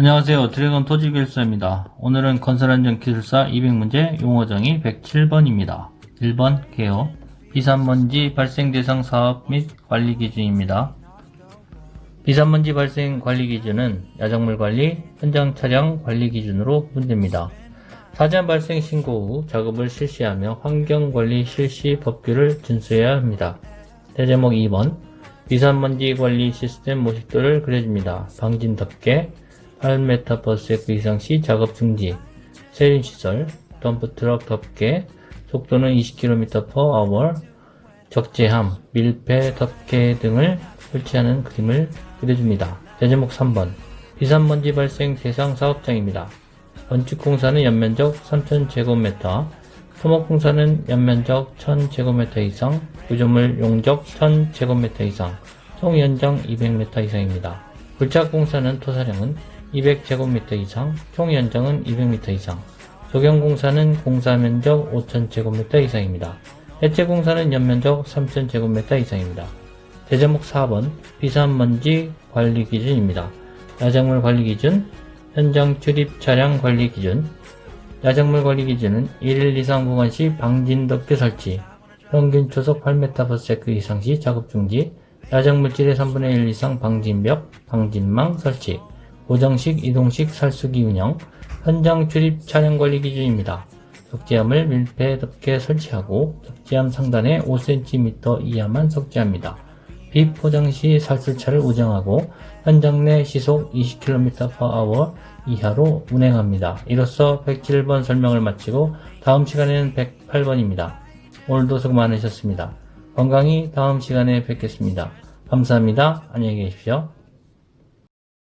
안녕하세요. 드래곤 토지기술사입니다. 오늘은 건설안전 기술사 200문제 용어정의 107번입니다. 1번 개요. 비산먼지 발생 대상 사업 및 관리 기준입니다. 비산먼지 발생 관리 기준은 야작물 관리, 현장 차량 관리 기준으로 구분됩니다. 사전 발생 신고 후 작업을 실시하며 환경 관리 실시 법규를 준수해야 합니다. 대제목 2번 비산먼지 관리 시스템 모식도를 그려줍니다. 방진 덮개, 8m/s 이상 시 작업 중지, 세륜시설, 덤프트럭 덮개, 속도는 20km/h, 적재함, 밀폐 덮개 등을 설치하는 그림을 그려줍니다. 제제목 3번 비산먼지 발생 대상 사업장입니다. 건축공사는 연면적 3000제곱미터, 토목공사는 연면적 1000제곱미터 이상, 구조물 용적 1000제곱미터 이상, 총 연장 200m 이상입니다. 굴착공사는 토사량은 200제곱미터 이상, 총 연장은 200m 이상, 조경공사는 공사 면적 5000제곱미터 이상입니다. 해체 공사는 연면적 3000제곱미터 이상입니다. 대제목 4번 비산먼지 관리 기준입니다. 야작물 관리 기준, 현장 출입 차량 관리 기준, 야작물 관리 기준은 1일 이상 보관 시 방진 덮개 설치, 평균 초속 8m/s 이상 시 작업 중지, 야작물질의 3분의 1 이상 방진벽, 방진망 설치, 고정식, 이동식 살수기 운영, 현장 출입 차량 관리 기준입니다. 적재함을 밀폐 덮개 설치하고 적재함 상단에 5cm 이하만 석재합니다. 비포장 시 살수차를 우정하고 현장 내 시속 20km/h 이하로 운행합니다. 이로써 107번 설명을 마치고 다음 시간에는 108번입니다. 오늘도 수고 많으셨습니다. 건강히 다음 시간에 뵙겠습니다. 감사합니다. 안녕히 계십시오.